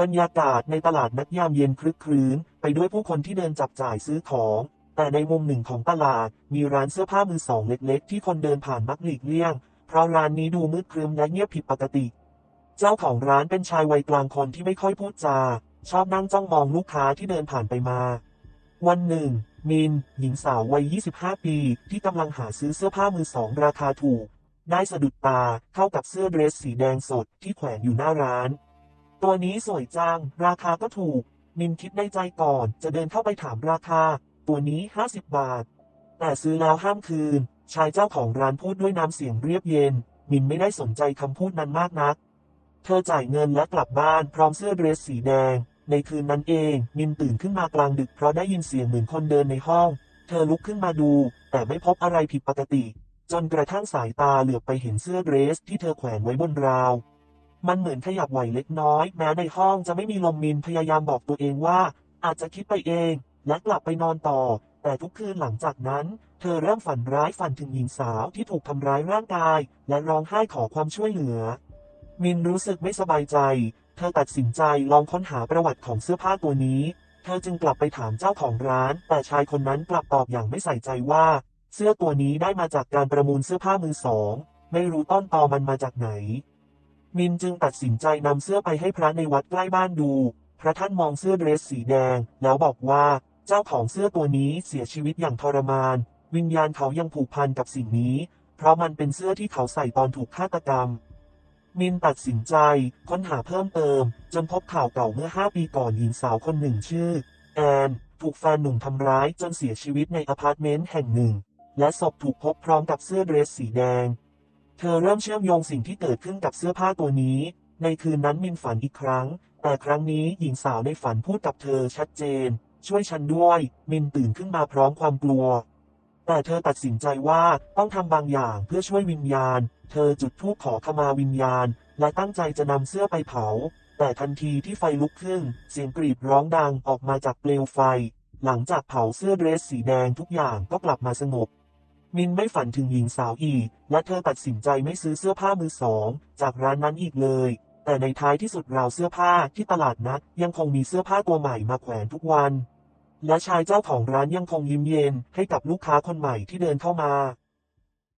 บรรยากาศในตลาดนัดยามเย็นคลึกครื้น ไปด้วยผู้คนที่เดินจับจ่ายซื้อของ แต่ในมุมหนึ่งของตลาด มีร้านเสื้อผ้ามือสองเล็กๆ ที่คนเดินผ่านมักหลีกเลี่ยง เพราะร้านนี้ดูมืดครึ้มและเงียบผิดปกติ เจ้าของร้านเป็นชายวัยกลางคนที่ไม่ค่อยพูดจา ชอบนั่งจ้องมองลูกค้าที่เดินผ่านไปมา วันหนึ่ง มิน หญิงสาววัย 25 ปี ที่กำลังหาซื้อเสื้อผ้ามือสองราคาถูก ได้สะดุดตาเข้ากับเสื้อเดรสสีแดงสดที่แขวนอยู่หน้าร้าน ตัวนี้สวยจัง ราคาก็ถูก มินคิดในใจก่อน จะเดินเข้าไปถามราคา ตัวนี้ 50 บาท แต่ซื้อแล้วห้ามคืน ชายเจ้าของร้านพูดด้วยน้ำเสียงเรียบเย็น มินไม่ได้สนใจคำพูดนั้นมากนัก เธอจ่ายเงินและกลับบ้านพร้อมเสื้อเดรสสีแดง ในคืนนั้นเอง มินตื่นขึ้นมากลางดึกเพราะได้ยินเสียงเหมือนคนเดินในห้อง เธอลุกขึ้นมาดู แต่ไม่พบอะไรผิดปกติ จนกระทั่งสายตาเหลือบไปเห็นเสื้อเดรสที่เธอแขวนไว้บนราว มันเหมือนขยับไหวเล็กน้อย แม้ในห้องจะไม่มีลมมินพยายามบอกตัวเองว่า อาจจะคิดไปเอง และกลับไปนอนต่อ แต่ทุกคืนหลังจากนั้น เธอเริ่มฝันร้ายฝันถึงหญิงสาวที่ถูกทำร้ายร่างกาย และร้องไห้ขอความช่วยเหลือ มินรู้สึกไม่สบายใจ เธอตัดสินใจลองค้นหาประวัติของเสื้อผ้าตัวนี้ เธอจึงกลับไปถามเจ้าของร้าน แต่ชายคนนั้นกลับตอบอย่างไม่ใส่ใจว่า เสื้อตัวนี้ได้มาจากการประมูลเสื้อผ้ามือสอง ไม่รู้ต้นตอมันมาจากไหน มินจึงตัดสินใจนำเสื้อไปให้พระในวัดใกล้บ้านดู พระท่านมองเสื้อเดรสสีแดง แล้วบอกว่าเจ้าของเสื้อตัวนี้เสียชีวิตอย่างทรมาน วิญญาณเขายังผูกพันกับสิ่งนี้ เพราะมันเป็นเสื้อที่เขาใส่ตอนถูกฆาตกรรม มินตัดสินใจค้นหาเพิ่มเติม จนพบข่าวเก่าเมื่อ 5 ปีก่อนหญิงสาวคนหนึ่งชื่อ แอนถูกแฟนหนุ่มทำร้ายจนเสียชีวิตในอพาร์ตเมนต์แห่งหนึ่ง และศพถูกพบพร้อมกับเสื้อเดรสสีแดง เธอเริ่มเชื่อมโยงสิ่งที่เกิดขึ้นกับเสื้อผ้าตัวนี้ ในคืนนั้นมินฝันอีกครั้ง แต่ครั้งนี้หญิงสาวในฝันพูดกับเธอชัดเจน ช่วยฉันด้วย มินตื่นขึ้นมาพร้อมความกลัว แต่เธอตัดสินใจว่าต้องทำบางอย่างเพื่อช่วยวิญญาณ เธอจุดธูปขอขมาวิญญาณ และตั้งใจจะนำเสื้อไปเผา แต่ทันทีที่ไฟลุกขึ้น เสียงกรีดร้องดังออกมาจากเปลวไฟ หลังจากเผาเสื้อเดรสสีแดงทุกอย่างก็กลับมาสงบ มินไม่ฝันถึงหญิงสาวอีก และเธอตัดสินใจไม่ซื้อเสื้อผ้ามือสอง จากร้านนั้นอีกเลย แต่ในท้ายที่สุดราวเสื้อผ้าที่ตลาดนัด ยังคงมีเสื้อผ้าตัวใหม่มาแขวนทุกวัน และชายเจ้าของร้านยังคงยิ้มเย็นให้กับลูกค้าคนใหม่ที่เดินเข้ามา